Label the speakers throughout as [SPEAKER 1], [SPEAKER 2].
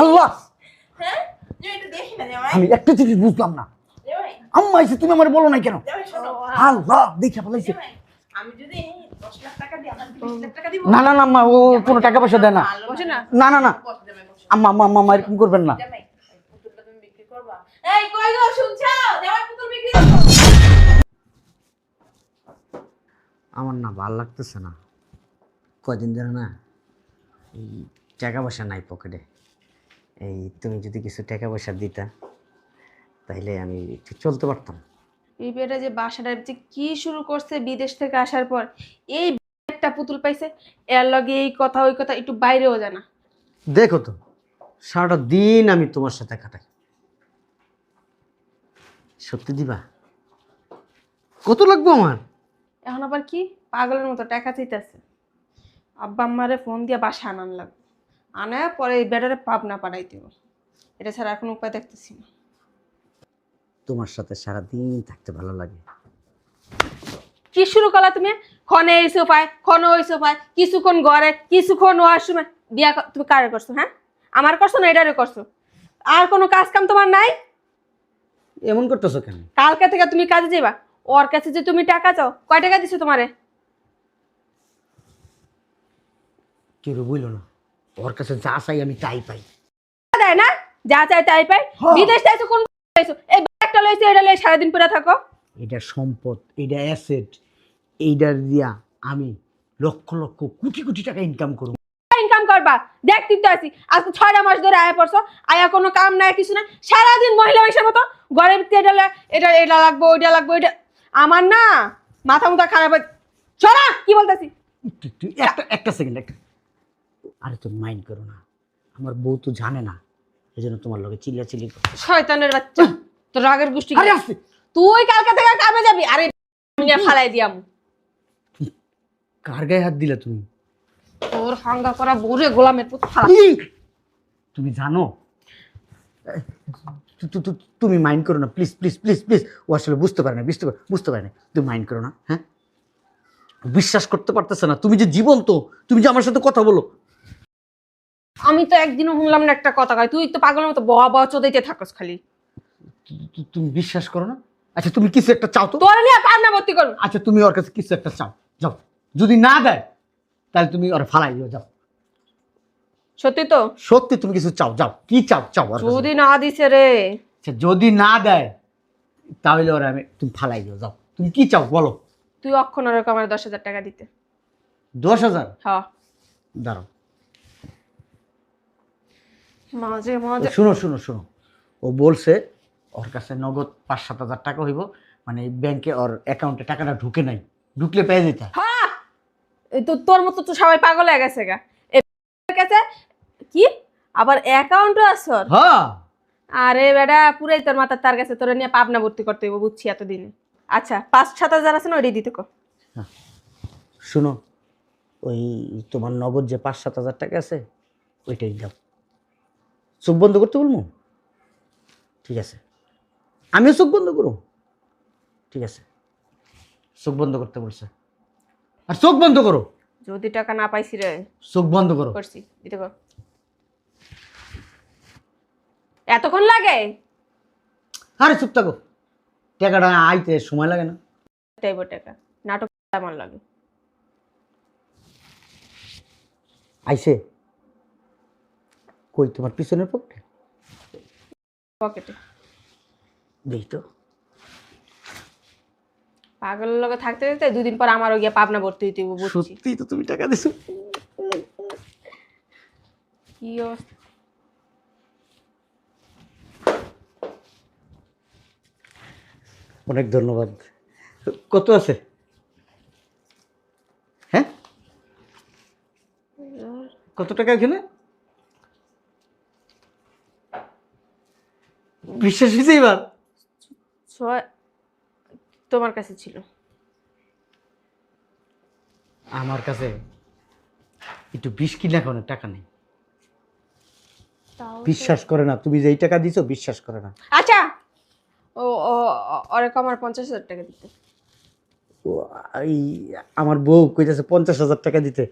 [SPEAKER 1] আল্লাহ!
[SPEAKER 2] হ্যাঁ? জামাই
[SPEAKER 1] আমি একটা জিনিস বুঝলাম না। আম্মা এসে তুমি আমার বলো নাই কেন? আল্লাহ দেখে ফেলাইছে।
[SPEAKER 2] জামাই আমি যদি দশ লাখ টাকা দিই আমার বিশ লাখ টাকা দিব?
[SPEAKER 1] না না না আম্মা ও কোনো টাকা পয়সা দেয় না।
[SPEAKER 3] না।
[SPEAKER 1] না না। আম্মা আম্মা আম্মা আম্মা এরকম করবেন না।
[SPEAKER 2] জামাই, এই পুতুলটা তুমি বিক্রি করবা? এই, কই গো, শুনছো? জামাই পুতুল বিক্রি করব।
[SPEAKER 4] আমার না ভালো লাগতেছে না। কদিন ধরে না এই টাকা পয়সা নাই পকেটে। এই তুমি যদি কিছু টাকা পয়সা দিতা তাইলে আমি একটু চলতে পারতাম।
[SPEAKER 3] এই বেটা যে বাসাটা যে কি শুরু করছে বিদেশ থেকে আসার পর এই একটা পুতুল পাইছে এর লগে এই কথা ওই কথা একটু বাইরেও জানা
[SPEAKER 4] দেখো তো সারাটা দিন আমি তোমার সাথে কাটাই। সত্যি দিবা? কত লাগবো আমার?
[SPEAKER 3] এখন আবার কি? পাগলের মতো টাকা চাইতেছে। আব্বা আম্মারে ফোন দিয়ে বাসা আনান লাগবে। আনা পরে এই বেটারে পাবনা পাঠাইতে হবে। এটা ছাড়া আর কোনো উপায় দেখতেছি না।
[SPEAKER 4] তোমার সাথে সারা দিন থাকতে ভালো লাগে।
[SPEAKER 3] কি শুরু করলা তুমি? ক্ষণে এই সোফায় ক্ষণ ওই সোফায় কিছুক্ষণ ঘরে কিছুক্ষণ ওয়াশরুমে। বিয়া ক- তুমি কারে করছ হ্যাঁ? আমার করছ না এটারে করছ? আর কোনো কাজ কাম তোমার নাই?
[SPEAKER 4] এমন করতেছো কেন?
[SPEAKER 3] কালকে থেকে তুমি কাজে যাবা ওর কাছে যে তুমি টাকা চাও কয় টাকা দিছো তোমারে?
[SPEAKER 4] কেউ বইল না। ওর কাছে যা চাই আমি তাই পাই।
[SPEAKER 3] দেয় না? যা চাই তাই পাই। বিদেশ চাইছো কোন চাইছো এই একটা লইছো এটা লই সারাদিন পরে থাকো।
[SPEAKER 4] এটা সম্পদ এটা অ্যাসেট এইটার দিয়া আমি লক্ষ লক্ষ কোটি কোটি টাকা ইনকাম করব।
[SPEAKER 3] ইনকাম করবা? দেখ তো আছি। আজকে ছয়টা মাস ধরে আয়া পড়ছো। আয়া কোনো কাম নাই কিছু না সারাদিন মহিলা মানুষের মতো ভিতরে এটা এটা এটা লাগবো ওইটা লাগবো ওইটা। আমার না মাথা মুথা খারাপ হয়ে। ছড়া কি বলতেছি?
[SPEAKER 4] একটা একটা সেকেন্ড একটা। আরে তুমি মাইন্ড করো না। আমার বউ তো জানে না এই জন্য তোমার লগে চিল্লা চিল্লি করতে
[SPEAKER 3] শয়তানের বাচ্চা। তোর রাগের গোষ্ঠী
[SPEAKER 1] আরে আসছে।
[SPEAKER 3] তুই কালকে থেকে কামে যাবি? আরে নিয়ে ফালাই দিয়াম।
[SPEAKER 4] কার গায়ে হাত দিলে তুমি?
[SPEAKER 3] তোর হাঙ্গা করা বউরে গোলামের পুত
[SPEAKER 4] তুমি জানো? তুমি মাইন্ড করো না। প্লিজ প্লিজ প্লিজ প্লিজ ও আসলে বুঝতে পারে না বুঝতে পারে বুঝতে পারে না। তুমি মাইন্ড করো না হ্যাঁ? বিশ্বাস করতে পারতেছে না। তুমি যে জীবন্ত তুমি যে আমার সাথে কথা বলো
[SPEAKER 3] আমি তো একদিনও শুনলাম না একটা কথা কয় তুই তো পাগলের মতো বহা বহা চোদাইতে থাকস খালি।
[SPEAKER 4] তুমি বিশ্বাস করো না? আচ্ছা তুমি কিছু একটা চাও তো?
[SPEAKER 3] তোর নিয়ে পান্না ভর্তি করুন
[SPEAKER 4] আচ্ছা তুমি ওর কাছে কিছু একটা চাও। যাও। যদি না দেয় তাহলে তুমি ওর ফালাই দিও যাও।
[SPEAKER 3] সত্যি তো?
[SPEAKER 4] সত্যি তুমি কিছু চাও যাও। কি চাও চাও ওর কাছে।
[SPEAKER 3] যদি না দিছে রে।
[SPEAKER 4] আচ্ছা, যদি না দেয় তাহলে ওরা আমি তুমি ফালাই দিও যাও। তুমি কি চাও বলো।
[SPEAKER 3] তুই অক্ষণ ওরকম আমার দশ হাজার টাকা দিতে।
[SPEAKER 4] দশ হাজার?
[SPEAKER 3] হ্যাঁ
[SPEAKER 4] দাঁড়াও।
[SPEAKER 3] মাঝে মাঝে।
[SPEAKER 4] শুনো শুনো শুনো। ও বলছে ওর কাছে নগদ পাঁচ সাত হাজার টাকা হইব। মানে ব্যাংকে ওর অ্যাকাউন্টে টাকাটা ঢুকে নাই। ঢুকলে পেয়ে যেতে।
[SPEAKER 3] হ্যাঁ এই তো তোর মতো তো সবাই পাগল হয়ে গেছে গা। এর কাছে কি? আবার অ্যাকাউন্টও আছে ওর?
[SPEAKER 4] হ্যাঁ
[SPEAKER 3] আরে বেটা পুরাই তোর মাথার তার কাছে। তোরা নিয়ে পাবনা ভর্তি করতে হইব বুঝছি এতদিনে। আচ্ছা পাঁচ সাত হাজার আছে না ওইটাই দিতে কো।
[SPEAKER 4] শুনো ওই তোমার নগদ যে পাঁচ সাত হাজার টাকা আছে ওইটাই দাও। চোখ বন্ধ করতে বলব? ঠিক আছে। আমিও চোখ বন্ধ করো ঠিক আছে। চোখ বন্ধ করতে বলছে। আর চোখ বন্ধ করো।
[SPEAKER 3] যদি টাকা না পাইছি রে।
[SPEAKER 4] চোখ বন্ধ করো।
[SPEAKER 3] করছি দিতে এতক্ষণ লাগে?
[SPEAKER 4] আরে চুপ থাকো। টাকাটা আইতে সময় লাগে না।
[SPEAKER 3] টাকা। নাটক আমার লাগে।
[SPEAKER 4] আইসে কই তোমার পিছনের পক্ষে
[SPEAKER 3] পকেটে
[SPEAKER 4] দেখি তো।
[SPEAKER 3] পাগলের লগে থাকতে থাকতে দুদিন পর আমারও গিয়ে পাবনা ভর্তি হইতে হইব বুঝছি।
[SPEAKER 4] সত্যি তো তুমি টাকা দিছো।
[SPEAKER 3] কি অবস্থা?
[SPEAKER 4] অনেক ধন্যবাদ। কত আছে? হ্যাঁ? কত টাকা এখানে? বিশ্বাস হয়েছে এবার?
[SPEAKER 3] ছয় তোমার কাছে ছিল।
[SPEAKER 4] আমার কাছে একটু বিষ কিনা এখন টাকা নেই। বিশ্বাস করে না তুমি যে এই টাকা দিছো বিশ্বাস করে না।
[SPEAKER 3] আচ্ছা! ও ও ওরকম আমার পঞ্চাশ হাজার টাকা দিতে।
[SPEAKER 4] ও, এই আমার বউ কইতেছে পঞ্চাশ হাজার টাকা দিতে।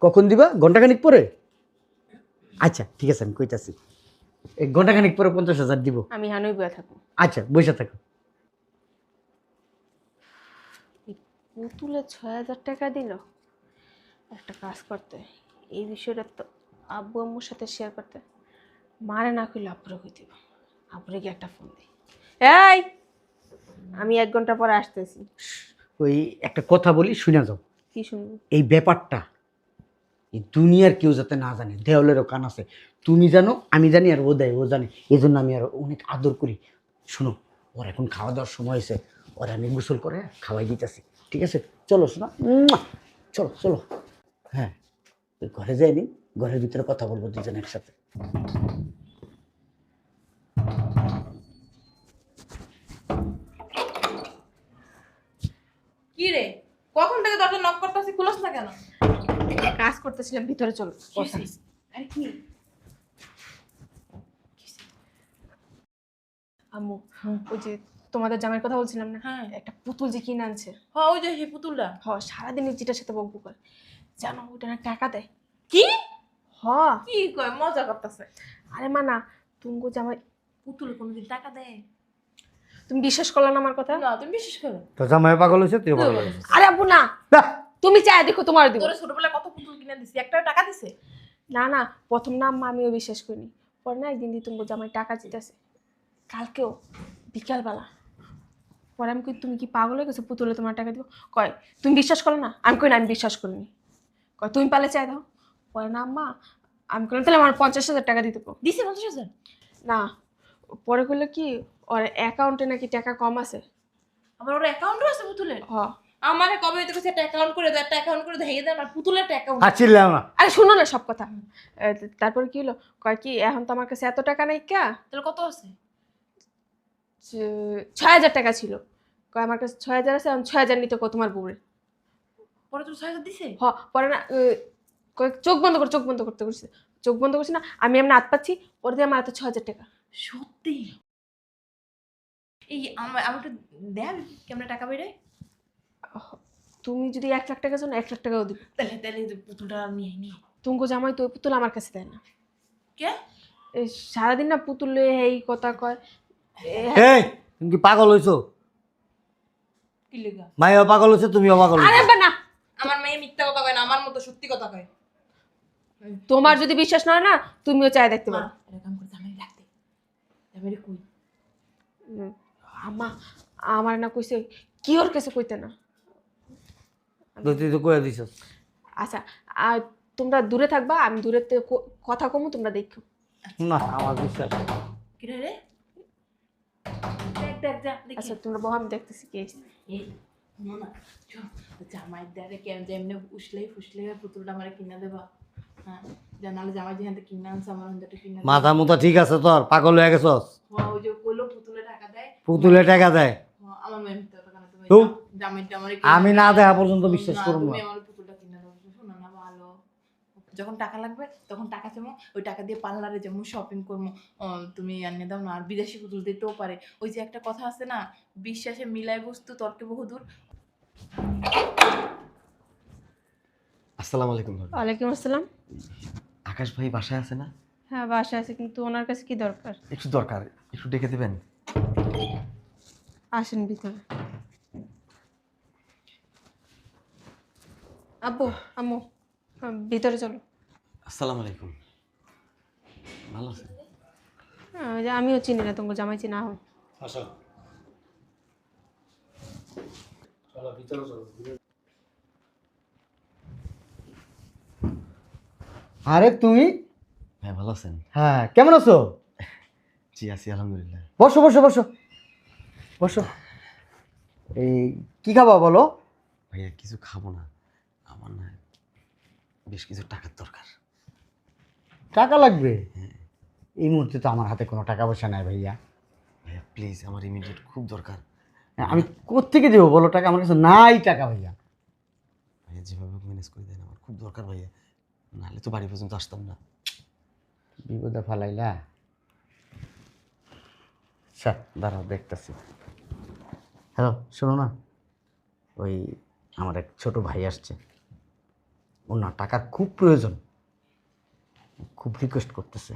[SPEAKER 5] কখন দিবা? ঘন্টাখানিক পরে? আচ্ছা ঠিক আছে আমি কইতাছি। এই ঘন্টাখানিক পরে পঞ্চাশ হাজার দিব।
[SPEAKER 3] আমি হানুই বয়ে থাকব।
[SPEAKER 5] আচ্ছা বসে থাকো।
[SPEAKER 3] পুতুলে ছয় হাজার টাকা দিল। একটা কাজ করতে। এই বিষয়টা তো আব্বু আম্মুর সাথে শেয়ার করতে। মারে না কইলে আব্বুরে কই দিব? আব্বুরে গিয়ে একটা ফোন দিই। এই আমি এক ঘণ্টা পরে আসতেছি।
[SPEAKER 5] ওই একটা কথা বলি শুনে যাও।
[SPEAKER 3] কি শুনব?
[SPEAKER 5] এই ব্যাপারটা এই দুনিয়ার কেউ যাতে না জানে, দেওয়ালেরও কান আছে। তুমি জানো, আমি জানি আর ও দেয়, ও জানে। এই জন্য আমি আর অনেক আদর করি। শোনো, ওর এখন খাওয়া দাওয়ার সময় হয়েছে। ওর আমি গোসল করে খাওয়াই দিতেছি। ঠিক আছে? চলো, শোনা। চলো চলো। হ্যাঁ ওই ঘরে যাইনি ঘরের ভিতরে কথা বলব দুজন একসাথে।
[SPEAKER 2] কি রে? কখন থেকে দরজা নক করতেছি, খুলস না কেন?
[SPEAKER 3] কাজ করতেছিলাম ভিতরে চলো আম্মু ওই যে তোমাদের জামাইয়ের কথা বলছিলাম না?
[SPEAKER 2] হ্যাঁ।
[SPEAKER 3] একটা পুতুল যে কিনে আনছে।
[SPEAKER 2] হ্যাঁ ওই যে সেই পুতুলটা।
[SPEAKER 3] হ সারাদিন যেটার সাথে বকবক করে। জানো ওইটা না টাকা দেয়।
[SPEAKER 2] কি?
[SPEAKER 3] হ।
[SPEAKER 2] কি কয় মজা করতেছে।
[SPEAKER 3] আরে মা না তুমি জামাই
[SPEAKER 2] পুতুল কোনোদিন টাকা দেয়?
[SPEAKER 3] তুমি বিশ্বাস করলে না আমার কথা?
[SPEAKER 2] না তুমি বিশ্বাস করো।
[SPEAKER 4] তো জামাই পাগল হয়েছে তুই পাগল
[SPEAKER 3] আরে আব্বু না। তুমি চাই দেখো তোমার দিব।
[SPEAKER 2] তোর কিনে দিছি। একটা টাকা দিছে?
[SPEAKER 3] না না প্রথম না আম্মা আমিও বিশ্বাস করিনি। পরে না একদিন দিয়ে তুমি আমার টাকা দিতেছে কালকেও বিকালবেলা। পরে আমি কই তুমি কি পাগল হয়ে গেছো? পুতুলে তোমার টাকা দিব। কয় তুমি বিশ্বাস করো না? আমি কই না আমি বিশ্বাস করিনি। কয় তুমি পালে চাই দাও। পরে না আম্মা আমি কইলাম তাহলে আমার পঞ্চাশ হাজার টাকা দিতে পারো।
[SPEAKER 2] দিছে পঞ্চাশ হাজার?
[SPEAKER 3] না পরে কইলো কি ওর অ্যাকাউন্টে নাকি টাকা কম আছে।
[SPEAKER 2] আমার ওর অ্যাকাউন্টও আছে পুতুলের?
[SPEAKER 3] হ।
[SPEAKER 2] আমার কবে হইতে গেছে একটা অ্যাকাউন্ট করে দাও একটা অ্যাকাউন্ট করে দেয় দেন আর পুতুলের একটা অ্যাকাউন্ট
[SPEAKER 4] আর চিল্লাও না।
[SPEAKER 3] আরে শুনো না সব কথা। তারপরে কি হলো? কয় কি এখন তো আমার কাছে এত টাকা নাই কা?
[SPEAKER 2] তাহলে কত আছে?
[SPEAKER 3] ছয় হাজার টাকা ছিল। কয় আমার কাছে ছয় হাজার আছে এখন ছয় হাজার নিতে কো তোমার বউরে।
[SPEAKER 2] পরে তোর ছয় হাজার দিছে?
[SPEAKER 3] হ পরে না কয় চোখ বন্ধ করে চোখ বন্ধ করতে করছে চোখ বন্ধ করছি না আমি এমনি হাত পাচ্ছি পরে দিয়ে আমার হাতে ছয় হাজার টাকা।
[SPEAKER 2] সত্যি? এই আমার আমি একটু দেন কেমন টাকা বেড়ে
[SPEAKER 3] তুমি যদি এক লাখ টাকা জন্য এক লাখ টাকাও দিবে।
[SPEAKER 2] তাহলে তাহলে পুতুলটা নিয়ে নি
[SPEAKER 3] তুমি জামাই তো পুতুল আমার কাছে দেয় না।
[SPEAKER 2] কে?
[SPEAKER 3] সারাদিন না পুতুল লয়ে এই কথা কয়। এ,
[SPEAKER 4] এই তুমি কি পাগল হইছো?
[SPEAKER 2] কি লেগা?
[SPEAKER 4] মাইও পাগল হয়েছে তুমিও পাগল
[SPEAKER 3] আরে
[SPEAKER 4] হইছো।
[SPEAKER 3] বা না।
[SPEAKER 2] আমার মেয়ে মিথ্যা কথা কয় না আমার মতো সত্যি কথা কয়।
[SPEAKER 3] তোমার যদি বিশ্বাস না হয় না তুমিও চাই দেখতে
[SPEAKER 2] মা
[SPEAKER 3] পারো।
[SPEAKER 2] এরকম করে জামাই রাখতে জামাই কই?
[SPEAKER 3] আমা আমার না কইছে কি ওর কাছে কইতে না?
[SPEAKER 4] তো তুই তো কয়ে দিছস।
[SPEAKER 3] আচ্ছা আর তোমরা দূরে থাকবা আমি দূরে কথা কমু তোমরা দেখো।
[SPEAKER 4] না আমার বিশ্বাস
[SPEAKER 2] কি রে রে? দেখ দেখ
[SPEAKER 3] আচ্ছা তোমরা বহ আমি দেখতেছি কি
[SPEAKER 2] জামাই দারে কেন যেমনি উসলে ফুসলে পুতুলটা আমার কিনা দেবা। হ্যাঁ জানালে জামাই যেখান থেকে কিনে আনছে আমার অন্তটা কিনা
[SPEAKER 4] মাথা মুথা ঠিক আছে তোর পাগল হয়ে গেছস?
[SPEAKER 2] হ্যাঁ, ওই যে কইলো পুতুলে টাকা দেয়।
[SPEAKER 4] পুতুলে টাকা দেয়।
[SPEAKER 2] হ্যাঁ, আমার মেয়ে মিথ্যা তুমি আমার
[SPEAKER 4] আমি না দেখা পর্যন্ত বিশ্বাস করব না।
[SPEAKER 2] পুতুলটা কিনে দাও শোনো না ভালো। যখন টাকা লাগবে তখন টাকা চাবো। ওই টাকা দিয়ে পার্লারে যাব শপিং করব। তুমি আনিয়ে দাও না। আর বিদেশি পুতুল দিতেও পারে। ওই যে একটা কথা আছে না বিশ্বাসে মিলায় বস্তু তর্কে বহুদূর
[SPEAKER 6] আসসালামু আলাইকুম
[SPEAKER 3] ওয়ালাইকুম আসসালাম।
[SPEAKER 6] আকাশ ভাই বাসায় আছে না?
[SPEAKER 3] হ্যাঁ বাসায় আছে কিন্তু ওনার কাছে কি দরকার?
[SPEAKER 6] একটু দরকার একটু ডেকে দেবেন?
[SPEAKER 3] আসেন ভিতরে। আব্বু আম্মু ভিতরে চলো।
[SPEAKER 6] আসসালামু আলাইকুম। ভালো আছেন?
[SPEAKER 3] হ্যাঁ, যে আমিও চিনি না তোমাকে জামাই চিনা হো
[SPEAKER 4] আরে তুমি?
[SPEAKER 6] হ্যাঁ ভালো আছেন?
[SPEAKER 4] হ্যাঁ কেমন আছো?
[SPEAKER 6] জি আছি আলহামদুলিল্লাহ।
[SPEAKER 4] বসো বসো বসো। বসো। এই কি খাবা বলো?
[SPEAKER 6] ভাইয়া কিছু খাব না। আমার না বেশ কিছু টাকার দরকার।
[SPEAKER 4] টাকা লাগবে? এই মুহূর্তে তো আমার হাতে কোনো টাকা পয়সা নাই ভাইয়া।
[SPEAKER 6] ভাইয়া প্লিজ আমার ইমিডিয়েট খুব দরকার।
[SPEAKER 4] আমি কোত্থেকে দেবো বলো? টাকা আমার কাছে নাই টাকা ভাইয়া।
[SPEAKER 6] ভাইয়া যেভাবে ম্যানেজ করে দেন আমার খুব দরকার ভাইয়া। নাহলে তো বাড়ি পর্যন্ত আসতাম না।
[SPEAKER 4] বিপদে ফালাইলা। স্যার দাঁড়াও দেখতেছি। হ্যালো শোনো না। ওই আমার এক ছোট ভাই আসছে। না টাকার খুব প্রয়োজন। খুব রিকোয়েস্ট করতেছে।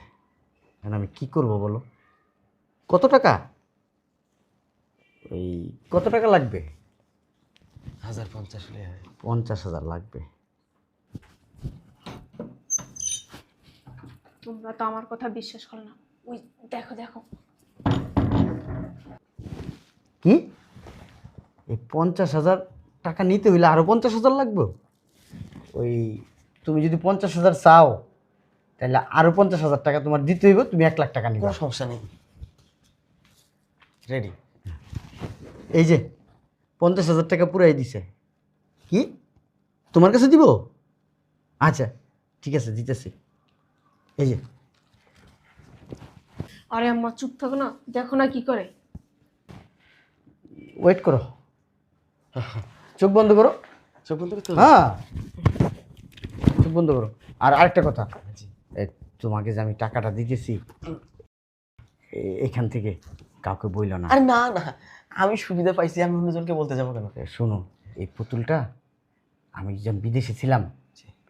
[SPEAKER 4] এখন আমি কি করব বলো? কত টাকা? ওই কত টাকা লাগবে?
[SPEAKER 6] হাজার পঞ্চাশ হলে
[SPEAKER 4] পঞ্চাশ হাজার লাগবে।
[SPEAKER 3] তোমরা তো আমার কথা বিশ্বাস করো না। ওই দেখো দেখো।
[SPEAKER 4] কি? এই পঞ্চাশ হাজার টাকা নিতে হইলে আরও পঞ্চাশ হাজার লাগবে? ওই তুমি যদি পঞ্চাশ হাজার চাও তাহলে আরও পঞ্চাশ হাজার টাকা তোমার দিতে হইব তুমি এক লাখ টাকা নিবে।
[SPEAKER 6] কোনো সমস্যা নেই। রেডি
[SPEAKER 4] এই যে পঞ্চাশ হাজার টাকা পুরাই দিছে। কি? তোমার কাছে দিব? আচ্ছা ঠিক আছে দিতেছি। এই যে।
[SPEAKER 3] আরে আম্মা চুপ থাকো না দেখো না কি করে।
[SPEAKER 4] ওয়েট করো। চোখ বন্ধ করো।
[SPEAKER 6] চোখ বন্ধ করতে
[SPEAKER 4] হ্যাঁ। চোখ বন্ধ করো। আর আরেকটা কথা এ, তোমাকে যে আমি টাকাটা দিতেছি এ- এখান থেকে কাউকে বইল না।
[SPEAKER 6] আরে না না আমি সুবিধা পাইছি আমি অন্যজনকে বলতে যাব কেন?
[SPEAKER 4] এ, শোনো এই পুতুলটা আমি যখন বিদেশে ছিলাম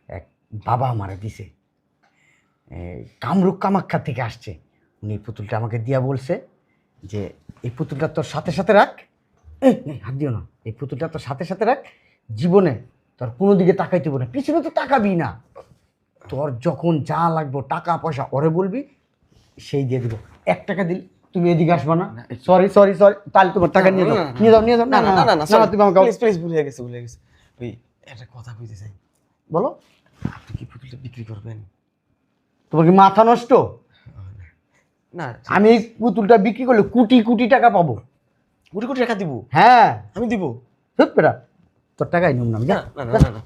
[SPEAKER 4] এক বাবা আমারে দিছে। এ, কামরূপ কামাখ্যা থেকে আসছে। উনি এই পুতুলটা আমাকে দিয়া বলছে যে এই পুতুলটা তোর সাথে সাথে রাখ। এই, এই, হাত দিও না। এই পুতুলটা তোর সাথে সাথে রাখ। জীবনে তোর কোনো দিকে তাকাইতে না। পিছনে তো তাকাবি না। তোর যখন যা লাগবো টাকা পয়সা ওরে বলবি সেই দিয়ে দিব। এক টাকা দিল তুমি এদিকে আসবা না। সরি সরি সরি তাহলে তোমার টাকা নিয়ে যাও। নিয়ে যাও নিয়ে যাও।
[SPEAKER 6] না না না না
[SPEAKER 4] তুমি আমাকে
[SPEAKER 6] প্লিজ প্লিজ ভুলে গেছি ভুলে গেছি। ওই একটা কথা কইতে চাই
[SPEAKER 4] বলো।
[SPEAKER 6] আপনি কি পুতুলটা বিক্রি করবেন?
[SPEAKER 4] তোমার কি মাথা নষ্ট?
[SPEAKER 6] না
[SPEAKER 4] আমি এই পুতুলটা বিক্রি করলে কোটি কোটি টাকা পাবো।
[SPEAKER 6] কোটি কোটি টাকা দিব?
[SPEAKER 4] হ্যাঁ।
[SPEAKER 6] আমি দিব।
[SPEAKER 4] সত্যি তোর টাকাই নিম না আমি,
[SPEAKER 6] না
[SPEAKER 4] যা।
[SPEAKER 6] না না না না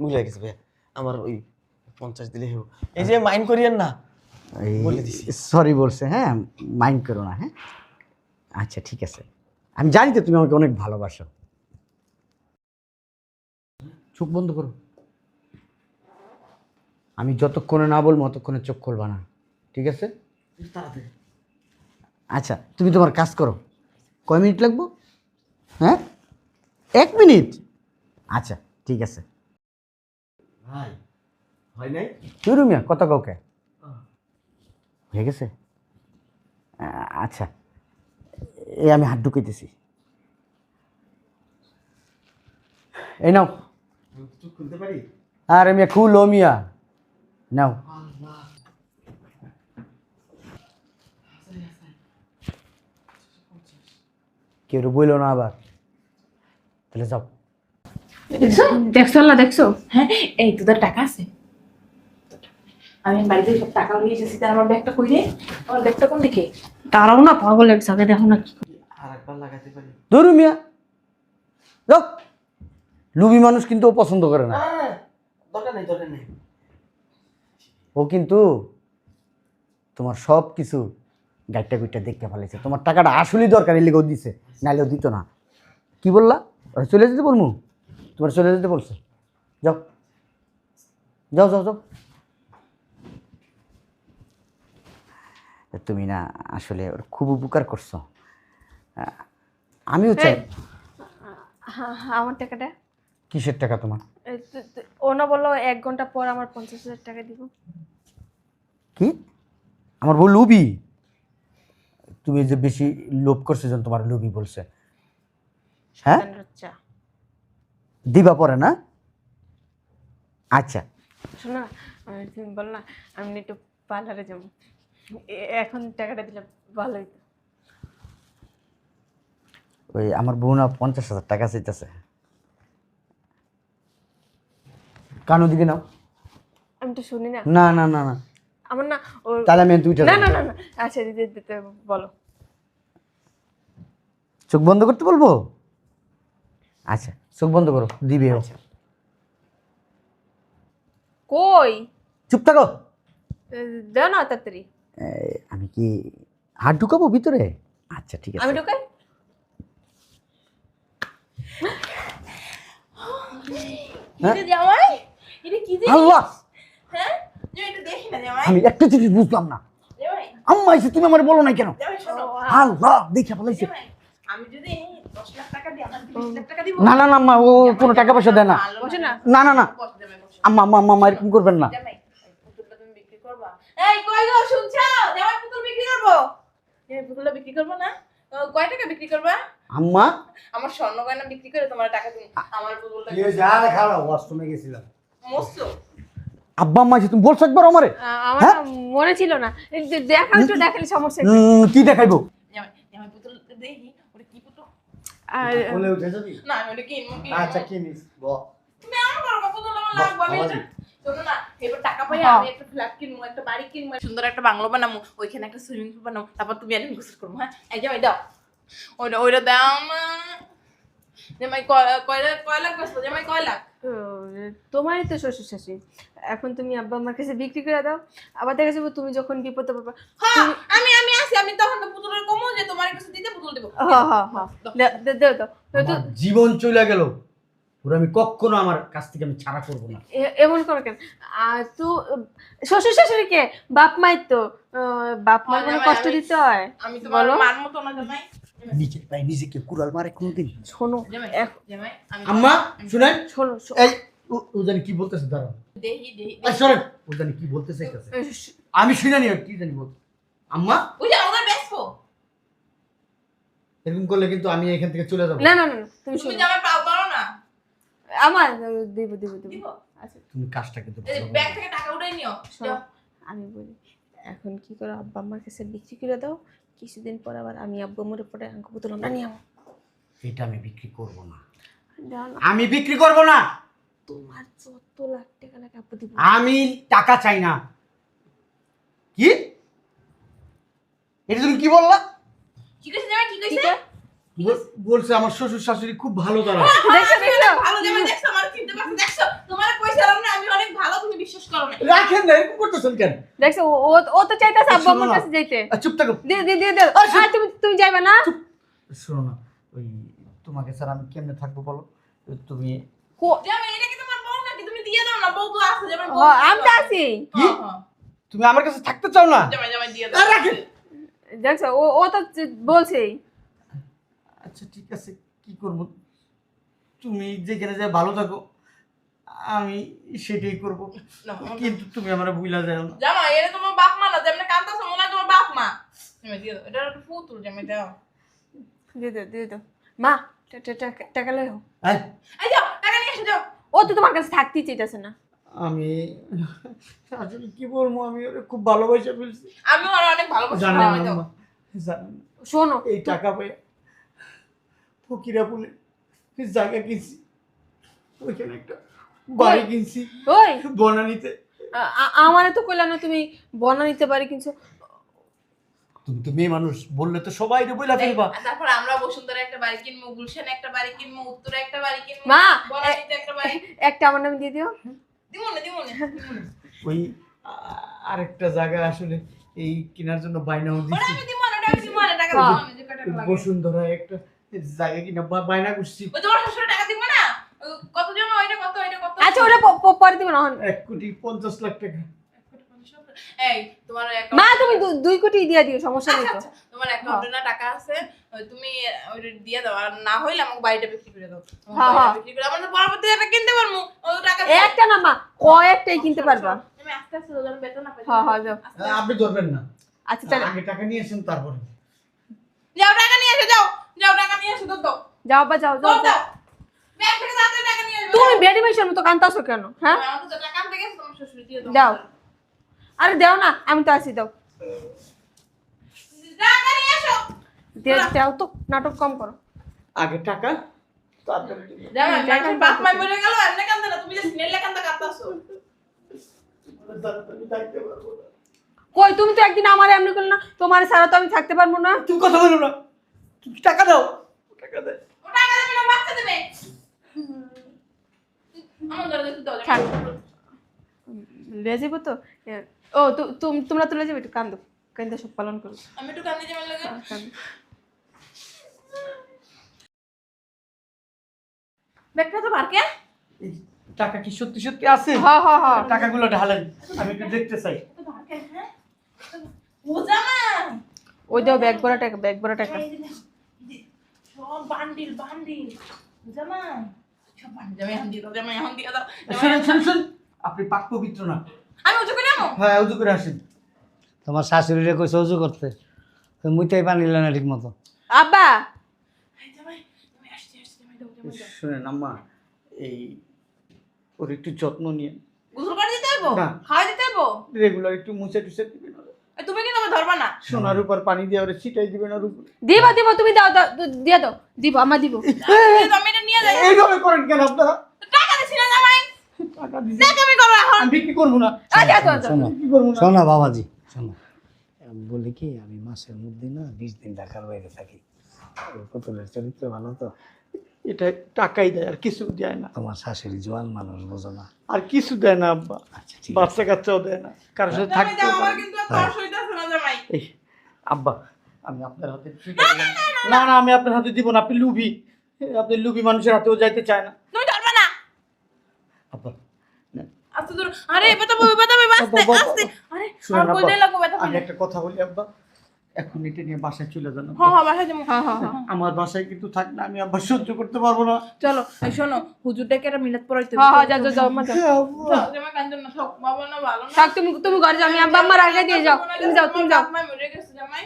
[SPEAKER 6] ভুলে গেছে ভাইয়া। আমার ওই পঞ্চাশ দিলে হেউ এই যে মাইন্ড করিয়েন না বলে দিছি।
[SPEAKER 4] সরি বলছে হ্যাঁ মাইন্ড করো না হ্যাঁ। আচ্ছা ঠিক আছে। আমি জানি তো তুমি আমাকে অনেক ভালোবাসো। চোখ বন্ধ করো। আমি যতক্ষণে না বলব ততক্ষণে চোখ খুলবা না। ঠিক আছে?
[SPEAKER 6] তাড়াতাড়ি।
[SPEAKER 4] আচ্ছা তুমি তোমার কাজ করো। কয় মিনিট লাগবো? হ্যাঁ? এক মিনিট। আচ্ছা ঠিক আছে।
[SPEAKER 6] ভাই হয় নাই?
[SPEAKER 4] তুই রুমিয়া কত কাউকে হয়ে গেছে? আচ্ছা। এই আমি হাত ঢুকাইতেছি। এই নাও।
[SPEAKER 6] খুলতে পারি?
[SPEAKER 4] আরে মিয়া খুলো মিয়া। নাও। কেউ বইল না আবার। তাহলে যাও।
[SPEAKER 2] দেখছ?
[SPEAKER 3] দেখছ না দেখছ?
[SPEAKER 2] হ্যাঁ এই তোদের টাকা আছে। আমি বাড়িতে সব টাকা নিয়ে এসেছি তার আমার ব্যাগটা কই রে? আমার ব্যাগটা কোন দিকে?
[SPEAKER 3] তারাও না পাগল এক জায়গায় দেখো না কি করে।
[SPEAKER 6] আর একবার লাগাতে পারি।
[SPEAKER 4] ধরু মিয়া। যাও। লুবি মানুষ কিন্তু ও পছন্দ করে না।
[SPEAKER 6] দরকার নেই দরকার নেই।
[SPEAKER 4] ও কিন্তু তোমার সব কিছু গাইটটা গুইটটা দেখতে ফেলেছে। তোমার টাকাটা আসলেই দরকার লেগেও দিছে নাহলে ও দিত না। কি বললা? চলে যেতে বলমু। তোমার চলে যেতে বলছে। যাও। যাও যাও যাও। তুমি না আসলে ওর খুব উপকার করছ। আমিও চাই।
[SPEAKER 3] হ্যাঁ হ্যাঁ, আমার টাকাটা।
[SPEAKER 4] কিসের টাকা তোমার?
[SPEAKER 3] ও না বলল এক ঘণ্টা পর আমার পঞ্চাশ হাজার টাকা দিব।
[SPEAKER 4] কি? আমার বউ লুবি তুমি যে বেশি লোভ করছ যেন তোমার লুবি বলছে। হ্যাঁ। দিবা পরে না? আচ্ছা।
[SPEAKER 3] শোনো তুমি বল না আমি একটু পার্লারে যাব। এখন টাকাটা দিলে ভালো হইতো।
[SPEAKER 4] ওই আমার বউ না পঞ্চাশ হাজার টাকা চাইতেছে। কানো দিকে নাও।
[SPEAKER 3] আমি তো শুনি না।
[SPEAKER 4] না না না না।
[SPEAKER 3] আমার না ও
[SPEAKER 4] তাহলে আমি দুইটা
[SPEAKER 3] না না না না। আচ্ছা দিতে দিতে বলো।
[SPEAKER 4] চোখ বন্ধ করতে বলব? আচ্ছা। চোখ বন্ধ করো দিবে ও।
[SPEAKER 3] কই?
[SPEAKER 4] চুপ থাকো।
[SPEAKER 3] দাও না তাড়াতাড়ি।
[SPEAKER 4] আমি কি হাত ঢুকাবো ভিতরে? আচ্ছা ঠিক
[SPEAKER 3] আমি
[SPEAKER 4] আছে
[SPEAKER 3] ঢুকাই?
[SPEAKER 4] হ্যাঁ? আল্লাহ!
[SPEAKER 2] হ্যাঁ?
[SPEAKER 4] আমি একটা জিনিস বুঝলাম না। আম্মা এসে তুমি আমার বলো না কেন? আল্লাহ দেখে ফেলাইছে।
[SPEAKER 2] আমি যদি দশ লাখ টাকা দিই আমার বিশ লাখ টাকা দিব
[SPEAKER 4] না না না মা ও কোনো টাকা পয়সা দেয় না।
[SPEAKER 3] না।
[SPEAKER 4] না। না আম্মা আম্মা আম্মা আম্মা এরকম করবেন না।
[SPEAKER 2] এই পুতুলটা তুমি বিক্রি করবা। এই কই গো শুনছো? জামাই পুতুল বিক্রি করব? এই পুতুলটা বিক্রি করব না? কয় টাকা বিক্রি করবা?
[SPEAKER 4] আম্মা?
[SPEAKER 2] আমার স্বর্ণ গয়না বিক্রি করে তোমার টাকা তুমি আমার পুতুলটা
[SPEAKER 7] যা খারাপ ওয়াশরুমে গেছিলাম।
[SPEAKER 2] মস্ত।
[SPEAKER 4] আব্বা আম্মা এসে তুমি বলছো একবার আমারে।
[SPEAKER 3] আমার
[SPEAKER 4] হ্যাঁ?
[SPEAKER 3] মনে ছিল না। দেখাও দেখালে সমস্যা কি?
[SPEAKER 4] দেখাইবো?
[SPEAKER 2] জামাই জামাই পুতুল দেখি।
[SPEAKER 3] আর
[SPEAKER 7] কোলে উঠে যাবি?
[SPEAKER 2] না আমি ওটা কিনবো কিনবো
[SPEAKER 7] আচ্ছা কিনিস ব
[SPEAKER 2] তুমি আমার করব পুতুল আমার লাগবে আমি এটা শোনো না এবার টাকা পাই
[SPEAKER 3] হ্যাঁ।
[SPEAKER 2] আমি একটা ফ্ল্যাট কিনবো একটা বাড়ি কিনবো সুন্দর একটা বাংলো বানাবো ওইখানে একটা সুইমিং পুল বানাবো তারপর তুমি আমি গোসল করব হ্যাঁ? এই জামাই দাও। ওইটা ওইটা দাও জামাই কয় কয় লাখ কয় লাখ বেচবো জামাই কয় লাখ
[SPEAKER 3] তোমারই তো শ্বশুর শাশুড়ি। এখন তুমি আব্বা আমার কাছে বিক্রি করে দাও আবার দেখা যাবে তুমি যখন বিপদে পড়বা।
[SPEAKER 2] হ্যাঁ আমি আমি আমি তখন তো পুতুলের কমো যে তোমার কাছে দিতে পুতুল দেবো।
[SPEAKER 3] হ্যাঁ হ্যাঁ হ্যাঁ দে- দে- দাও।
[SPEAKER 4] আমার জীবন চলে গেল। ওরা আমি কখনো আমার কাছ থেকে আমি ছাড়া করব না।
[SPEAKER 3] এমন করো কেন? তো শ্বশুর শাশুড়িকে বাপ মায়ের তো। বাপ কোনো কষ্ট দিতে হয়।
[SPEAKER 2] আমি। মান মতো না জামাই।
[SPEAKER 4] নিজে ভাই নিজেকে কুড়াল মারে কোনোদিন?
[SPEAKER 3] শোনো
[SPEAKER 2] জামাই
[SPEAKER 3] এখ-
[SPEAKER 2] জামাই আমি
[SPEAKER 4] আম্মা শুনেন?
[SPEAKER 3] শোনো
[SPEAKER 4] এই ও- ও জানি কি বলতেছে দাঁড়ান ও জানি কি আমি শুনে নি কি জানি বলতে আম্মা?
[SPEAKER 2] ওই যে বেসবো
[SPEAKER 4] এরকম করলে কিন্তু আমি এখান থেকে চলে যাব।
[SPEAKER 3] না না না তুমি
[SPEAKER 2] তুমি পাও পারো না।
[SPEAKER 3] আমার দিব দিব দিব। আচ্ছা।
[SPEAKER 4] তুমি কাজটা কিন্তু
[SPEAKER 2] ব্যাগ থেকে টাকা উঠাই নিও।
[SPEAKER 3] আমি বলি এখন কি করো আব্বা আমার কাছে বিক্রি করে দাও। কিছুদিন পর আবার আমি আব্বু মরে পরে আঙ্ক পুতুল আমরা নিয়ে যাব।
[SPEAKER 4] এটা আমি বিক্রি করব না
[SPEAKER 3] না,
[SPEAKER 4] আমি বিক্রি করব না।
[SPEAKER 3] তোমার যত লাখ টাকা লাগে আব্বু দিব।
[SPEAKER 4] আমি টাকা চাই না। কি? এটা তুমি কি বললা?
[SPEAKER 2] জামাই? আছে?
[SPEAKER 4] বল- বলছে আমার শ্বশুর শাশুড়ি খুব ভালো তারা।
[SPEAKER 3] দেখছ দেখছ
[SPEAKER 2] ভালো জামাই দেখছ আমার চিনতে পারছ দেখছ। তোমার কইছিলাম না আমি অনেক ভালো তুমি বিশ্বাস করো না
[SPEAKER 4] রাখেন না এরকম করতেছেন কেন?
[SPEAKER 3] দেখছ ও- ও তো চাইতেছে আব্বু আমার
[SPEAKER 4] না।
[SPEAKER 3] কাছে যাইতে।
[SPEAKER 4] চুপ থাকো।
[SPEAKER 3] দাও
[SPEAKER 4] আরে
[SPEAKER 3] আর তুমি তুমি যাইবা না?
[SPEAKER 4] শোনো না ওই তোমাকে স্যার আমি কেমনে থাকব বলো? তুমি
[SPEAKER 3] কো-
[SPEAKER 2] জামাই এটা কি তোমার বউ নাকি? তুমি দিয়ে দাও না বউ তো আছে জামাই
[SPEAKER 3] আমি তো আছি।
[SPEAKER 4] কি?
[SPEAKER 2] হ্যাঁ, হ্যাঁ।
[SPEAKER 4] তুমি আমার কাছে থাকতে চাও না?
[SPEAKER 2] জামাই জামাই দিয়ে দাও।
[SPEAKER 4] রাখেন।
[SPEAKER 3] দেখছ ও ও তো বলছেই।
[SPEAKER 4] আচ্ছা ঠিক আছে কি করব? তুমি যেখানে যায় ভালো থাকো। আমি সেটাই করব। কিন্তু তুমি আমার ভুলা যাও না।
[SPEAKER 2] জামাই এটা তোমার বাপ মা না যেমন কান্তাছো মনে হয় তোমার বাপ মা। দিয়ে দাও এটা একটা পুতুল জামাই দাও।
[SPEAKER 3] দিয়ে দাও দিয়ে দাও। মা টা- টা- টাকা- হোক
[SPEAKER 4] এই,
[SPEAKER 2] এই যাও টাকা নিয়ে এসে যাও।
[SPEAKER 3] ও তো তোমার কাছে থাকতেই চাইতেছে না।
[SPEAKER 4] আমি আসলে কি বলব আমি ওরে খুব ভালোবাসা ফেলছি।
[SPEAKER 2] আমিও আর অনেক ভালোবাসি
[SPEAKER 4] জানেন
[SPEAKER 2] জামাই
[SPEAKER 4] জানেন
[SPEAKER 3] শোনো।
[SPEAKER 4] এই টাকা পেয়ে ফকিরা বলে জায়গা কিনছি। ওইখানে একটা বাড়ি কিনছি।
[SPEAKER 3] ওই?
[SPEAKER 4] বনানিতে।
[SPEAKER 3] আমারে তো কইলা না তুমি বনা নিতে পারি কিন্তু
[SPEAKER 4] তুমি তো মেয়ে মানুষ বললে তো সবাই বইলা ফেলবা।
[SPEAKER 2] তারপর আমরা বসুন্ধরা একটা বাড়ি কিনবো গুলশানে একটা বাড়ি কিনবো উত্তরে একটা বাড়ি কিনবো
[SPEAKER 3] মা,
[SPEAKER 2] বনানীতে একটা বাড়ি।
[SPEAKER 3] একটা আমার নামে দিয়ে দিও।
[SPEAKER 4] ওই আরেকটা জায়গা আসলে এই কেনার জন্য বাইনাও দিচ্ছি
[SPEAKER 3] হ্যাঁ।
[SPEAKER 4] বসুন্ধরা একটা জায়গা কিনা বা- বায়না করছি।
[SPEAKER 2] ওই তোমার শ্বশুর টাকা দিবো না ও কত জমা ওইটা কত ওইটা কত?
[SPEAKER 3] আচ্ছা ওটা প- প- পরে দিব না
[SPEAKER 4] এক কোটি পঞ্চাশ লাখ টাকা।
[SPEAKER 2] এই তোমার
[SPEAKER 3] মা তুমি দুই কোটি দিয়ে দিও সমস্যা নেই তো।
[SPEAKER 2] আচ্ছা, তোমার অ্যাকাউন্টে না টাকা আছে তুমি দিয়ে দাও। আর না হইলে আমাকে বাড়িটা বিক্রি করে দাও।
[SPEAKER 3] হ্যাঁ, হ্যাঁ।
[SPEAKER 2] বিক্রি করে আমার পরবর্তী একটা কিনতে পারব। ও টাকা
[SPEAKER 3] একটা না মা কয়েকটাই কিনতে পারবা।
[SPEAKER 2] আমি আস্তে আস্তে ওজন বেতন না পাই
[SPEAKER 3] হ্যাঁ হ্যাঁ যাও।
[SPEAKER 4] আপনি ধরবেন না।
[SPEAKER 3] আচ্ছা তাহলে
[SPEAKER 4] আগে টাকা নিয়ে আসেন তারপরে।
[SPEAKER 2] যাও টাকা নিয়ে এসে যাও। যাও টাকা নিয়ে এসে দাও দাও
[SPEAKER 3] যাও বা যাও যাও
[SPEAKER 2] দাও
[SPEAKER 3] যাও। তুমি বেডি মতো কান্তাছো কেন? হ্যাঁ?
[SPEAKER 2] তো টাকা আনতে গেছে তোমার শ্বশুর দিয়ে দাও।
[SPEAKER 3] আরে দাও না আমি তো আসি দাও।
[SPEAKER 2] টাকা নিয়ে
[SPEAKER 3] দাও তো নাটক কম করো।
[SPEAKER 4] আগে টাকা তারপরে দিবেন।
[SPEAKER 2] যাও
[SPEAKER 3] টাকা
[SPEAKER 2] টাকা বাপ মাই মরে গেল এমনি কান্দে না তুমি যে সিনেলে কান্দা কাঁদতাছো।
[SPEAKER 4] তাড়াতাড়ি থাকতে পারব না।
[SPEAKER 3] কই তুমি তো একদিন আমার এমনি করলে না তোমার ছাড়া তো আমি থাকতে পারব না।
[SPEAKER 4] তুমি কথা বলো না। তুমি টাকা দাও। টাকা
[SPEAKER 3] যাব তো? ও তোমরা তুলে যাবে একটু কান্দো। কান্দা সব পালন করো।
[SPEAKER 2] আমি একটু কান্দে যেমন লাগে।
[SPEAKER 3] কান্দো।
[SPEAKER 2] ব্যাগটা তো
[SPEAKER 4] এই টাকা কি সত্যি সত্যি আছে?
[SPEAKER 3] হ হ হ।
[SPEAKER 4] টাকাগুলো ঢালেন আমি একটু দেখতে চাই।
[SPEAKER 2] হ্যাঁ? ও জামা
[SPEAKER 3] ওই দাও ব্যাগ ভরা টাকা ব্যাগ ভরা টাকা।
[SPEAKER 2] সব বান্ডিল বান্ডিল। জামা সব বান্ডিল। জামা এখন দিয়ে দাও জামা এখন দিয়ে দাও। জামাই
[SPEAKER 4] শুনুন শুনুন শুনুন।
[SPEAKER 7] আপনি পাক পবিত্র না।
[SPEAKER 2] আমি উঁচু করে আমো
[SPEAKER 7] হ্যাঁ উজু করে আসেন।
[SPEAKER 8] তোমার শাশুড়িরে কইছে উজু করতে। মুইতেই পানি না ঠিক মতো
[SPEAKER 3] আব্বা
[SPEAKER 2] এই জামাই তুমি আসছি আসছি জামাই দাও জামাই দাও
[SPEAKER 7] শুনেন আম্মা এই ওর একটু যত্ন নিয়ে।
[SPEAKER 2] গোসল করে দিতে হইব?
[SPEAKER 7] না।
[SPEAKER 2] খাওয়া দিতে হইব?
[SPEAKER 7] রেগুলার একটু মুছে টুছে দিবেন ওরে।
[SPEAKER 2] এ, তুমি কিন্তু আমার ধরবা না?
[SPEAKER 7] সোনার উপর পানি দিয়ে ওরে ছিটাই দিবেন ওর উপরে।
[SPEAKER 3] দিব দিব তুমি দাও দাও, দ- দিয়ে দাও। দিব আমার দিব।
[SPEAKER 2] আমি এটা নিয়ে যাই
[SPEAKER 7] এইভাবে করেন কেন আপনারা?
[SPEAKER 2] টাকা দিছি না জামাই।
[SPEAKER 7] টাকা দিছি।
[SPEAKER 2] দেখ আমি করব এখন।
[SPEAKER 7] আমি বিক্রি করব না।
[SPEAKER 2] আচ্ছা আচ্ছা আচ্ছা।
[SPEAKER 8] শোনো
[SPEAKER 7] বিক্রি করব না।
[SPEAKER 8] শোনো বাবাজি শোনো। আমি বলি কি আমি মাসের মধ্যে না বিশ দিন ঢাকার বাইরে থাকি। ওই পুতুলের চরিত্র ভালো তো?
[SPEAKER 7] এটা টাকাই দেয় আর কিছু দেয় না।
[SPEAKER 8] তোমার শাশুড়ি জোয়ান মানুষ বোঝো না।
[SPEAKER 7] আর কিছু দেয় না আব্বা।
[SPEAKER 8] আচ্ছা
[SPEAKER 7] বাচ্চা কাচ্চাও দেয় না। কারোর সাথে
[SPEAKER 2] আর
[SPEAKER 7] এই আব্বা আমি আপনার হাতে না না আমি আপনার হাতে দিব না আপনি লুবি আপনি লুবি মানুষের হাতেও যাইতে চায় না।
[SPEAKER 2] তুমি ধরবা না।
[SPEAKER 7] আব্বা
[SPEAKER 2] আরে ব্যথা ব্যথা আরে লাগবে ব্যথা
[SPEAKER 7] আমি একটা কথা বলি আব্বা। এখন এটা নিয়ে বাসায় চলে যান।
[SPEAKER 2] হ্যাঁ হ্যাঁ বাসায় যাব। হ্যাঁ হ্যাঁ হ্যাঁ।
[SPEAKER 7] আমার বাসায় কিন্তু থাক না আমি আব্বা সহ্য করতে পারব না।
[SPEAKER 2] চলো এই শোনো হুজুরটাকে একটা মিলাদ পড়াইতে
[SPEAKER 3] হ্যাঁ হ্যাঁ যাও যাও যাও আম্মা যাও।
[SPEAKER 2] কান্দন না থাক বাবা না ভালো না।
[SPEAKER 3] থাক তুমি তুমি ঘরে যাও আমি আব্বা আম্মার আগে দিয়ে যাও। তুমি যাও তুমি যাও।
[SPEAKER 2] জামাই মরে গেছে জামাই।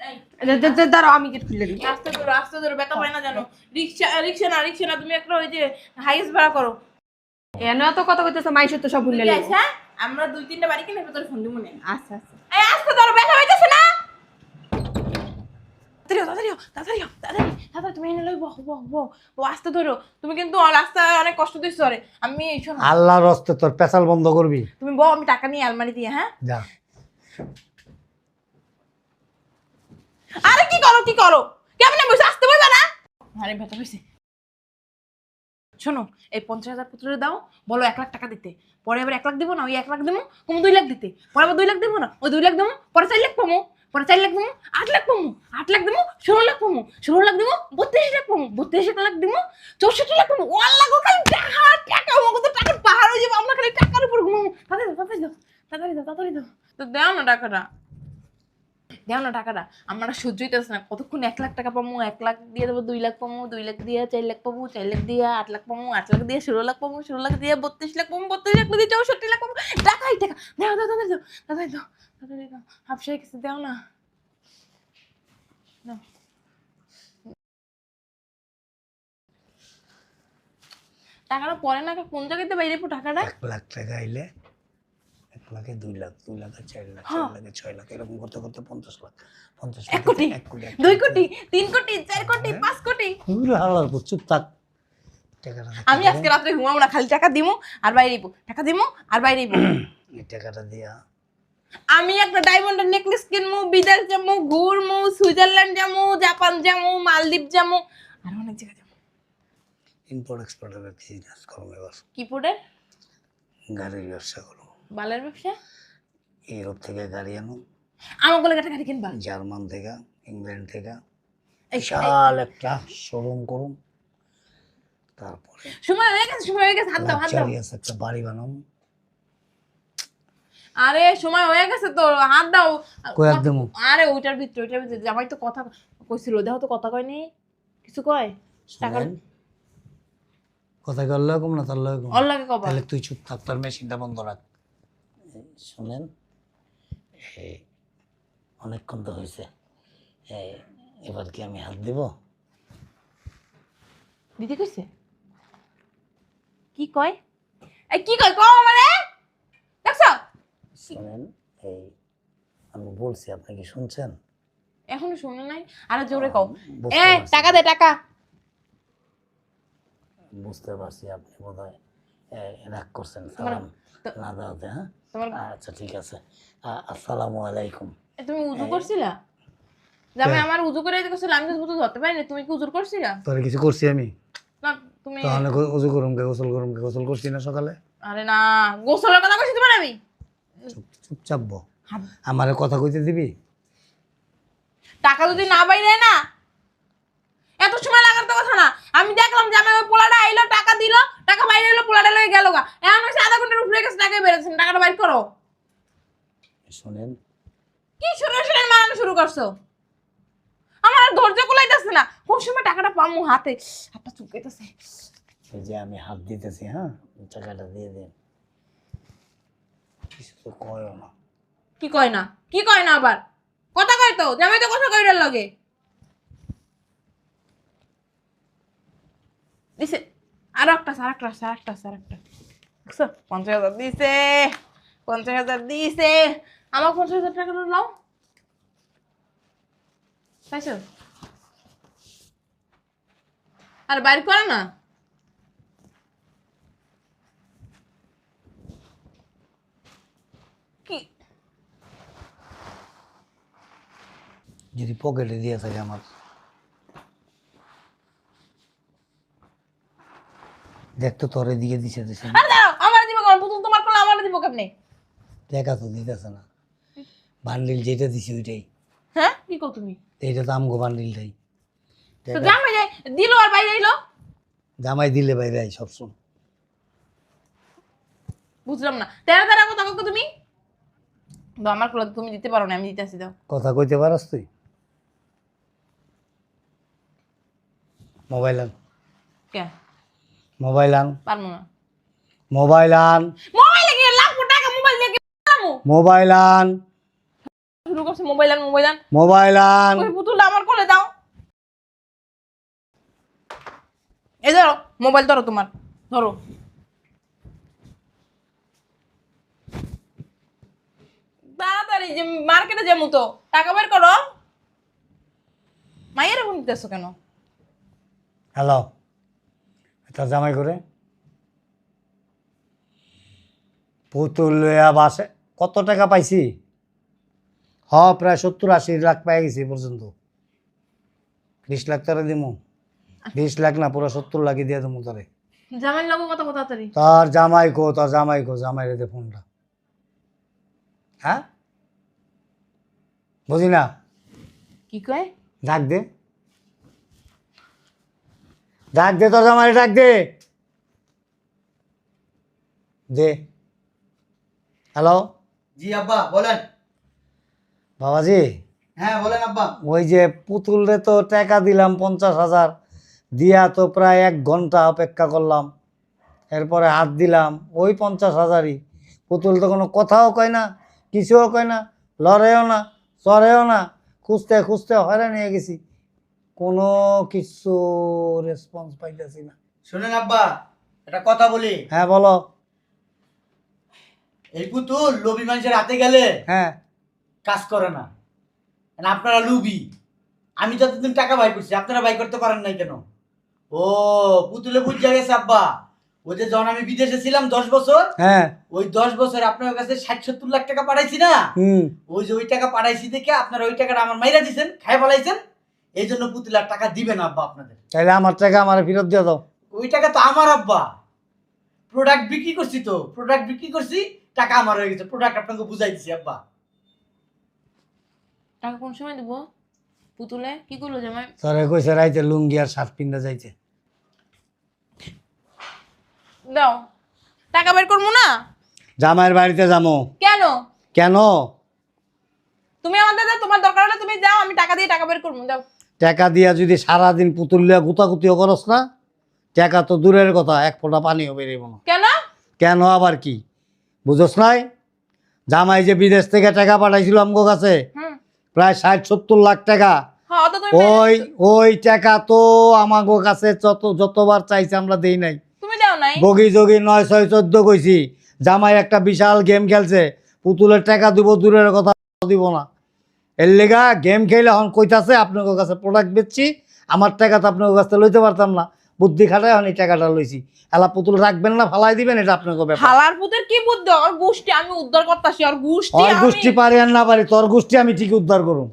[SPEAKER 2] এই।
[SPEAKER 3] দে- দে- দে- দাঁড়াও আমি গেট খুলে দিই।
[SPEAKER 2] আস্তে ধরো আস্তে ধরো ব্যথা পায় না জানো। রিক্সা রিক্সা না রিক্সা না তুমি একটা ওই যে হাইস ভাড়া করো।
[SPEAKER 3] এনে এত কথা কইতেছে? মাইশ তো সব ভুলে
[SPEAKER 2] হ্যাঁ? আমরা দুই তিনটা বাড়ি কিনে ভেতরে ফোন দিব মনে
[SPEAKER 3] আচ্ছা আচ্ছা।
[SPEAKER 2] এই আস্তে ধরো ব্যথা হইতেছে না। তাড়াতাড়ি তাড়াতাড়ি তাড়াতাড়ি তাড়াতাড়ি তাড়াতাড়ি তুমি এনে লই বহ বহ বহ আস্তে ধরো। তুমি কিন্তু রাস্তায় অনেক কষ্ট দিচ্ছ রে আমি শোনো
[SPEAKER 8] আল্লাহর রস্তে তোর পেশাল বন্ধ করবি।
[SPEAKER 2] তুমি বহ আমি টাকা নিয়ে আলমারি দিয়ে হ্যাঁ?
[SPEAKER 8] যা।
[SPEAKER 2] আরে কি করো কি করো? কেমনে বসে আসতে বলবে না? আরে ব্যথা হয়েছে শোনো এই পঞ্চাশ হাজার পুত্রে দাও বলো এক লাখ টাকা দিতে। পরে আবার এক লাখ দেবো না, ওই এক লাখ দেবো, কম দুই লাখ দিতে। পরে আবার দুই লাখ দেবো না, ওই দুই লাখ দেবো, পরে চার লাখ পাবো পরে চার লাখ দেবো আট লাখ পাবো আট লাখ দেবো, ষোলো লাখ পাবো ষোলো লাখ দেবো, বত্রিশ লাখ পাবো বত্রিশ লাখ দেবো, চৌষট্টি লাখ পাবো ওয়ান লাখ খালি টাকা টাকা আমাকে টাকার পাহাড় হয়ে যাব, আমরা খালি টাকার উপর ঘুমাবো। তাড়াতাড়ি দাও তাড়াতাড়ি দাও তাড়াতাড়ি দাও। তো দাও না টাকাটা। দেও না টাকাটা আমার সহ্য হইতেছে না কতক্ষণ এক লাখ টাকা পাবো এক লাখ দিয়ে দেবো দুই লাখ পাবো দুই লাখ দিয়ে চার লাখ পাবো চার লাখ দিয়ে আট লাখ পাবো আট লাখ দিয়ে ষোলো লাখ পাবো ষোলো লাখ দিয়ে বত্রিশ লাখ পাবো বত্রিশ লাখ দিয়ে চৌষট্টি লাখ পাবো টাকাই টাকা দাও দাও দাও দাও দাও দাও তাড়াতাড়ি দাও হাফসাই কিছু দাও না টাকাটা পরে না কোন জায়গাতে বাইরে টাকাটা
[SPEAKER 8] এক লাখ টাকা আইলে লাখে দুই লাখ দুই লাখে চার লাখ
[SPEAKER 2] হ্যাঁ।
[SPEAKER 8] চার লাখে ছয় লাখ এরকম করতে করতে পঞ্চাশ লাখ পঞ্চাশ
[SPEAKER 2] এক কোটি,
[SPEAKER 8] এক কোটি
[SPEAKER 2] দুই কোটি তিন কোটি চার কোটি পাঁচ কোটি।
[SPEAKER 8] পুরো হালার উপর চুপ থাক।
[SPEAKER 2] আমি আজকে রাত্রে ঘুমাবো না খালি টাকা দিমু আর বাইরে দিব টাকা দিমু আর বাইরে দিব
[SPEAKER 8] এই টাকাটা দিয়া।
[SPEAKER 2] আমি একটা ডায়মন্ডের নেকলেস কিনবো বিদেশ যাব ঘুরমু সুইজারল্যান্ড যাব জাপান যাব মালদ্বীপ যাব আর অনেক জায়গা যাব
[SPEAKER 8] ইম্পোর্ট এক্সপোর্টের বিজনেস করব এবার
[SPEAKER 2] কি পড়ে
[SPEAKER 8] গাড়ির ব্যবসা করব
[SPEAKER 2] বালের ব্যবসা?
[SPEAKER 8] ইউরোপ থেকে গাড়ি আনো।
[SPEAKER 2] আমার গলে একটা গাড়ি কিনবা।
[SPEAKER 8] জার্মান থেকে ইংল্যান্ড থেকে।
[SPEAKER 2] এই
[SPEAKER 8] বিশাল একটা শোরুম করুন। তারপরে
[SPEAKER 2] সময় হয়ে গেছে সময় হয়ে গেছে হাত দাও হাত দাও।
[SPEAKER 8] একটা বাড়ি বানাবো।
[SPEAKER 2] আরে সময় হয়ে গেছে তো হাত দাও।
[SPEAKER 8] কয়াক দেবো?
[SPEAKER 2] আরে ওইটার ভিতরে ওইটার ভিতরে। জামাই তো কথা কইছিল দেখো তো কথা কয়নি। কিছু কয়? টাকা
[SPEAKER 8] কথা করলে কম না তার লয় কম।
[SPEAKER 2] লাগে কবা।
[SPEAKER 8] তাহলে তুই চুপ থাক তোর মেশিনটা বন্ধ রাখ। শুনেন অনেকক্ষণ তো হয়েছে এবার কি আমি হাত দিব?
[SPEAKER 2] দিদি কইছে? কি কয়? এই কি কয়? কও আমারে! দেখছ?
[SPEAKER 8] শুনেন এই আমি বলছি আপনি কি শুনছেন?
[SPEAKER 2] এখনও শুনে নাই? আরে জোরে কও। এ টাকা দে টাকা।
[SPEAKER 8] বুঝতে পারছি আপনি বোধ হয় রাগ করছেন সালাম। না দেওয়াতে হ্যাঁ? আচ্ছা ঠিক আছে। আসসালামু আলাইকুম।
[SPEAKER 2] তুমি উজু করছিলা? জামাই আমার উজু করে দিতে আমি তো উজু ধরতে পারিনি। তুমি কি উজু করছিলা?
[SPEAKER 8] তোরে কিছু করছি আমি?
[SPEAKER 2] না তুমি
[SPEAKER 8] তাহলে উজু করুম কে গোসল করুম কে গোসল করছি না সকালে?
[SPEAKER 2] আরে না গোসলের কথা কইছি তোমার আমি?
[SPEAKER 8] চুপচাপ বো আমারে কথা কইতে দিবি?
[SPEAKER 2] টাকা যদি না বাইরে না এত সময় লাগার তো কথা না। আমি দেখলাম যে আমি ওই পোলাটা আইলো টাকা দিল টাকা বাইরে এলো পোলাটা লয়ে গেল গা। এখন হচ্ছে আধা ঘণ্টার উপরে গেছে টাকা বেরোচ্ছে টাকাটা বাইর করো।
[SPEAKER 8] শুনেন।
[SPEAKER 2] কি শুরু শুরু মারানো শুরু করছ? আমার আর ধৈর্য কুলাইতেছে না। কোন সময় টাকাটা পামু হাতে? হাতটা চুলকাইতেছে
[SPEAKER 8] এই যে আমি হাত দিতেছি হ্যাঁ? টাকাটা দিয়ে দিন। কিছু তো কয়ও না।
[SPEAKER 2] কি কয় না? কি কয় না আবার? কথা কয় তো জামাই তো কথা কয় লাগে। দিছে। আর একটা আর একটা আর একটা আর একটা দেখছ পঞ্চাশ হাজার দিছে, পঞ্চাশ হাজার দিছে। আমার পঞ্চাশ হাজার টাকা নাও পাইছো? আর বাইর করে না।
[SPEAKER 8] যদি পকেটে দিয়ে থাকে আমার। দেখতো তোরে দিয়ে দিছে
[SPEAKER 2] আরে দাঁড়াও আমার দিব কেমন পুতুল তোমার করলে আমার দিব কেমনে?
[SPEAKER 8] দেখা তো দিতেছে না। বান্ডিল যেটা দিছি ওইটাই।
[SPEAKER 2] হ্যাঁ? কি কর তুমি?
[SPEAKER 8] এইটা তো আমগো বান্ডিলটাই।
[SPEAKER 2] তো জামাই যাই দিল আর বাইরে এলো
[SPEAKER 8] জামাই দিলে বাইরে আই সবসময়।
[SPEAKER 2] বুঝলাম না। তেরো তেরো কথা কাকু তুমি? দাও আমার কোলে তুমি দিতে পারো না আমি দিতে আসি দাও।
[SPEAKER 8] কথা কইতে পারস তুই? মোবাইল
[SPEAKER 2] কে?
[SPEAKER 8] মোবাইল আন।
[SPEAKER 2] পারব না।
[SPEAKER 8] মোবাইল আন।
[SPEAKER 2] মোবাইল গিয়ে লাগবো টাকা মোবাইল দিয়ে পারব?
[SPEAKER 8] মোবাইল আন।
[SPEAKER 2] শুরু করছে মোবাইল আন মোবাইল আন।
[SPEAKER 8] মোবাইল আন।
[SPEAKER 2] ওই পুতুলটা আমার কোলে দাও। এই ধরো মোবাইল ধরো তোমার। ধরো। তাড়াতাড়ি যে মার্কেটে যাব তো টাকা বের করো। মাইয়ের ফোন দিতেছো কেন?
[SPEAKER 8] হ্যালো এটা জামাই করে পুতুল লইয়া বাসে। কত টাকা পাইছি? হ প্রায় সত্তর আশি লাখ পাই গেছি পর্যন্ত। বিশ লাখ তারা দিমু। বিশ লাখ না পুরো সত্তর লাখই দিয়ে দেবো তারে।
[SPEAKER 2] জামাই লাগো কত
[SPEAKER 8] তোর? জামাই কো তোর জামাই কো জামাই রে দে ফোনটা। হ্যাঁ? বুঝি না
[SPEAKER 2] কি কয়?
[SPEAKER 8] ডাক দে। ডাক দে তোর জামাই ডাক দে। দে। হ্যালো?
[SPEAKER 4] জি আব্বা বলেন।
[SPEAKER 8] বাবাজি?
[SPEAKER 4] হ্যাঁ বলেন আব্বা।
[SPEAKER 8] ওই যে পুতুল রে তো টাকা দিলাম পঞ্চাশ হাজার দিয়া তো প্রায় এক ঘণ্টা অপেক্ষা করলাম। এরপরে হাত দিলাম ওই পঞ্চাশ হাজারই। পুতুল তো কোনো কথাও কয় না কিছুও কয় না লড়েও না চড়েও না খুঁজতে খুঁজতে হয়রান হয়ে গেছি। কোনো কিছু রেসপন্স পাইতেছি না।
[SPEAKER 4] শুনেন আব্বা একটা কথা বলি।
[SPEAKER 8] হ্যাঁ বলো।
[SPEAKER 4] এই পুতুল লোভী মানুষের হাতে গেলে
[SPEAKER 8] হ্যাঁ।
[SPEAKER 4] কাজ করে না। আপনারা লুবি আমি যতদিন টাকা বাই করছি আপনারা বাই করতে পারেন নাই কেন? ও পুতুলে বুঝা গেছে আব্বা। ওই যে যখন আমি বিদেশে ছিলাম দশ বছর
[SPEAKER 8] হ্যাঁ।
[SPEAKER 4] ওই দশ বছর আপনার কাছে ষাট সত্তর লাখ টাকা পাঠাইছি না?
[SPEAKER 8] হুম।
[SPEAKER 4] ওই যে ওই টাকা পাঠাইছি দেখে আপনারা ওই টাকাটা আমার মাইরা দিছেন খাই ফেলাইছেন এই জন্য পুতুল আর টাকা না আব্বা আপনাদের।
[SPEAKER 8] তাহলে আমার টাকা আমার ফেরত দিয়ে দাও।
[SPEAKER 4] ওই টাকা তো আমার আব্বা। প্রোডাক্ট বিক্রি করছি তো। প্রোডাক্ট বিক্রি করছি টাকা আমার হয়ে গেছে। প্রোডাক্ট আপনাকে বুঝাই দিছি আব্বা।
[SPEAKER 2] টাকা কোন সময় দেবো? পুতুলে? কি করল জামাই?
[SPEAKER 8] তোরে কইছে রাইতে লুঙ্গি আর শার্ট পিন্দা যাইতে।
[SPEAKER 2] দাও। টাকা বের করব না?
[SPEAKER 8] জামাইয়ের বাড়িতে যাব
[SPEAKER 2] কেন?
[SPEAKER 8] কেন?
[SPEAKER 2] তুমি আমাদের দাও তোমার দরকার হলে তুমি যাও আমি টাকা দিয়ে টাকা বের করব। দাও।
[SPEAKER 8] টাকা দিয়া যদি সারাদিন পুতুল লিয়া গুতাগুতিও করস না টাকা তো দূরের কথা এক ফোঁটা পানিও বেরিয়ে না।
[SPEAKER 2] কেন?
[SPEAKER 8] কেন আবার কি? বুঝোস নাই? জামাই যে বিদেশ থেকে টাকা পাঠাইছিল আমগো কাছে প্রায় ষাট সত্তর লাখ টাকা। ওই ওই টাকা তো আমাগো কাছে যত যতবার চাইছে আমরা দেই নাই।
[SPEAKER 2] তুমি দাও নাই?
[SPEAKER 8] বগি জগি নয় ছয় চোদ্দ কইছি জামাই একটা বিশাল গেম খেলছে পুতুলের টাকা দিব দূরের কথা দিব না। এর লেগা গেম খেলে এখন কইতাছে আপনার কাছে প্রোডাক্ট বেচছি আমার টাকা তো আপনার কাছে লইতে পারতাম না। বুদ্ধি খাটায় এখন এই টাকাটা লইছি। এলা পুতুল রাখবেন না ফালাই দিবেন এটা আপনার ব্যাপার।
[SPEAKER 2] হালার পুতের কি বুদ্ধি? ওর গোষ্ঠী আমি উদ্ধার করতেছি ওর গোষ্ঠী
[SPEAKER 8] ওর
[SPEAKER 2] আমি-
[SPEAKER 8] গোষ্ঠী পারি আর না পারি তোর গোষ্ঠী আমি ঠিকই উদ্ধার করুম।